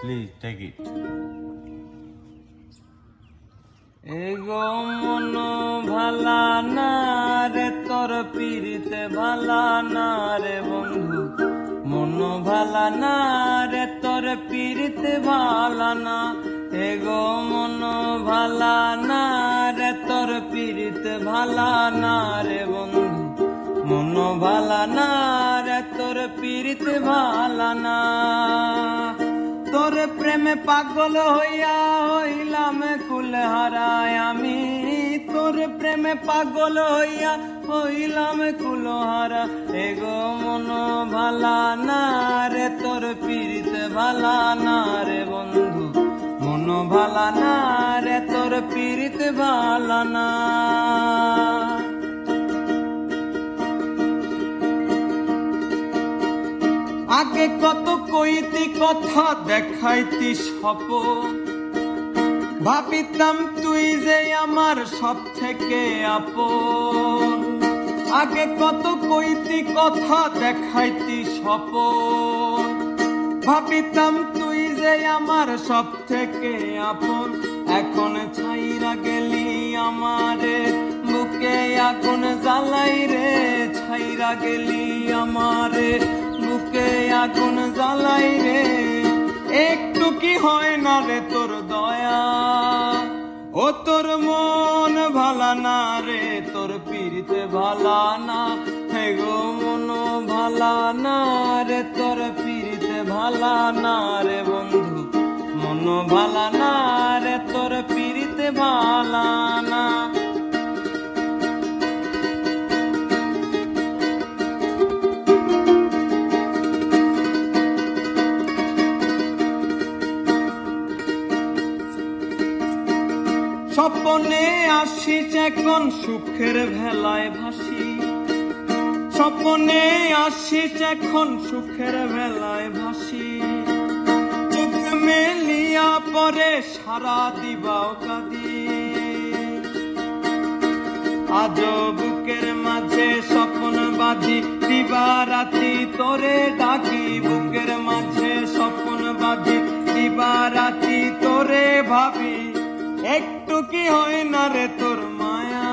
Please take it এগো মন ভালা না রে তোর পিড়িতে ভালা না রে বন্ধু। মন ভালা না রে তোর পিড়িতে ভালা না এগো মন ভালা না রে তোর পিড়িতে ভালা না রে বন্ধু। মন ভালা না রে তোর পিড়িতে ভালা না তোর প্রেমে পাগল হইয়া হইলাম কুল হারায় আমি। তোর প্রেমে পাগল হইয়া হইলাম কুল হারা এগো ভালা না রে, তোর পীড়িত ভালা না রে বন্ধু। মন ভালা না রে, তোর পীড়িত ভালা না। আগে কত কইতি, কথা দেখাইতি সপ ভাবিতাম তুই যে আমার সব থেকে আপন। আগে কত কইতি, কথা দেখাইতি সপ ভাবিতাম তুই যে আমার সব থেকে আপন। এখন ছাইরা গেলি আমারে, বুকে আগুন জ্বালাই রে। ছাইরা গেলি আমারে, বুকে আগুন জ্বালাই রে। একটু কি হয় না রে তোর দয়া? ও তোর মন ভালা না রে, তোর পীড়িতে ভালা না হে গো মন ভালা না রে, তোর পীড়িতে ভালা না রে বন্ধু। মন ভালা না রে স্বপ্নে আসিস এখন সুখের ভেলায় ভাসি। স্বপ্নে আসিস এখন সুখের ভেলায় ভাসি। চোখ মেলিয়া পরে সারা দিবাও কাঁদি। আজ বুকের মাঝে স্বপ্ন বাজি, দিবা রাতি তোরে ডাকি। বুকের মাঝে স্বপ্ন বাঁধি দিবা রাতি তোরে ভাবি। একটু কি হয় না রে তোর মায়া?